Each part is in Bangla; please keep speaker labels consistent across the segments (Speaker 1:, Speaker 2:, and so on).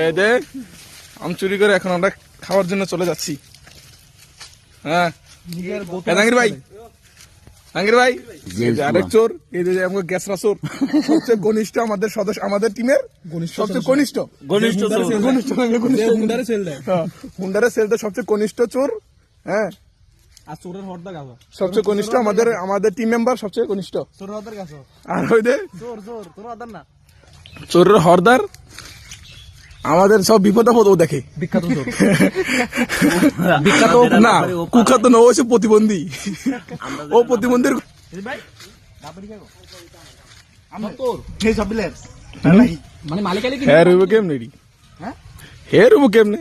Speaker 1: এই দে আম চুরি করে এখন আমরা খাওয়ার জন্য চলে যাচ্ছি। হ্যাঁ। জাহাঙ্গীর ভাই। জাহাঙ্গীর ভাই আরেক চোর এই যে আমাকে গ্যাসরা চোর সবচেয়ে ঘনিষ্ঠ আমাদের সদস্য আমাদের টিমের সবচেয়ে ঘনিষ্ঠ।
Speaker 2: ঘনিষ্ঠ
Speaker 1: ঘনিষ্ঠ ঘনিষ্ঠ।
Speaker 3: হুন্ডারে সেল দেয়।
Speaker 1: হ্যাঁ, হুন্ডারের সেলটা সবচেয়ে ঘনিষ্ঠ চোর হ্যাঁ। সবচেয়ে ঘনিষ্ঠ আমাদের আমাদের টিম মেম্বার সবচেয়ে ঘনিষ্ঠ।
Speaker 3: চোরের হর্দার গাছ।
Speaker 1: আর ওই দে
Speaker 3: চোর চোর তোর না।
Speaker 1: চোরের হরদার আমাদের সব বিপদ আপদ ও দেখে।
Speaker 3: বিখ্যাত
Speaker 1: না কুখ্যাত না ও সে প্রতিবন্ধী। ও প্রতিবন্ধীর হেয়ার হইব কেমনে হেয়ার কেমনে?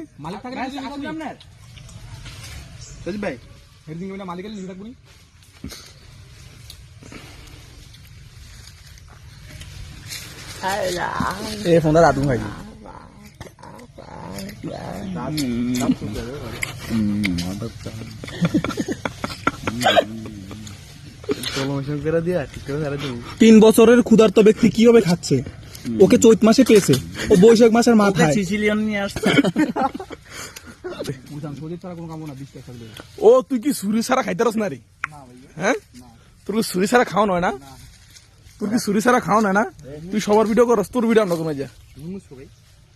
Speaker 2: ভাই
Speaker 3: এ হ্যাঁ,
Speaker 1: হ্যাঁ, ফোনটা রাধু ভাই।
Speaker 3: তিন বছরের ক্ষুধার্ত ব্যক্তি কীভাবে খাচ্ছে? ওকে চৈত মাসে পেয়েছে। ও বৈশাখ মাসের মাথায়।
Speaker 2: সিসিলিয়ান নিয়ে আসছে।
Speaker 3: কোনো
Speaker 1: ও তুই কি সুরি সারা খাইতে রস না রে? হ্যাঁ? তোর কি সুরি সারা খাওয়া নয় না? তোর কি সুরি সারা খাওয়া নয় না? তুই সবার ভিডিও করস তোর ভিডিও আমরা কমে যা।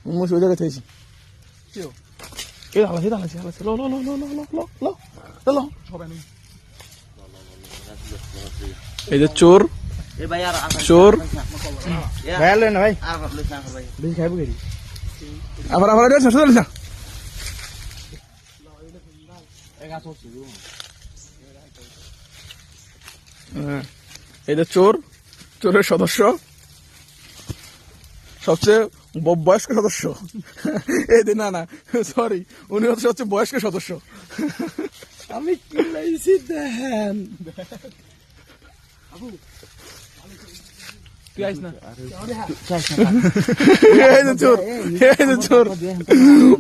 Speaker 1: মুমুস ওই জায়গায় চাইছি এ দালাসি দালাসি দালাসি লো লো লো লো লো লো লো লো লো এই যে চোর
Speaker 2: ভাই
Speaker 1: চোর
Speaker 2: ভাই আলো না ভাই আর লইছ না ভাই
Speaker 3: বেশি খাইবো কেরি
Speaker 1: আবার আবার এটা শেষ হয়ে যে চোর চোরের সদস্য সবচেয়ে বয়স্ক সদস্য? এই না না সরি উনি হচ্ছে হচ্ছে বয়স্ক সদস্য।
Speaker 3: আমি কি লাইছি দেখেন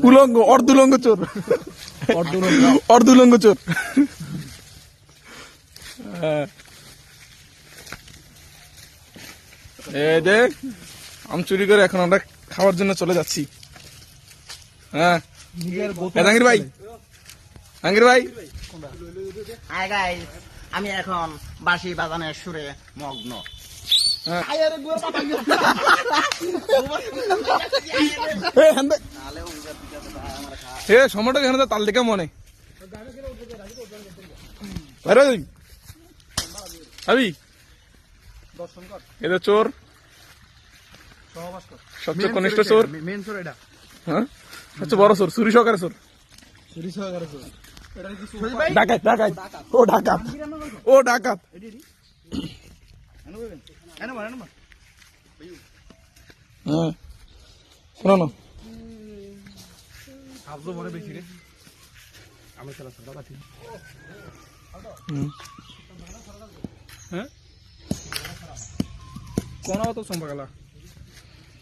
Speaker 1: উলঙ্গ অর্ধুলঙ্গ চোর। অর্ধুলঙ্গ চোর। এই দেখ আম চুরি করে এখন আমরা খাওয়ার জন্য চলে যাচ্ছি। হ্যাঁ। ভাই। জাহাঙ্গীর ভাই।
Speaker 2: আমি এখন বাঁশি বাজানের সুরে মগ্ন।
Speaker 1: হ্যাঁ। হে সময়টা কেন তাল দেখে মনে। ভাই রবি এদের চোর। সবচেয়ে কনিষ্ঠ চোর
Speaker 2: মেন এটা
Speaker 1: হ্যাঁ? সবচেয়ে বড় চোর চুরি সহকারে চোর। ডাকাত ডাকাত। ও ডাকাত। ও ডাকাত।
Speaker 2: এনে মার
Speaker 1: হ্যাঁ। শোনো না।
Speaker 3: আবজো মনে বেশি রে আমি খেলা সাদা পাচ্ছি হ্যাঁ কোন তো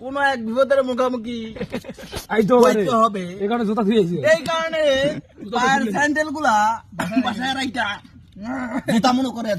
Speaker 2: কোন এক বিপদের মুখোমুখি হইতে হবে।
Speaker 3: এখানে জুতা ধুয়েছে
Speaker 2: এই কারণে পায়ের স্যান্ডেলগুলা বাসায় রাইটা জুতা মনে করে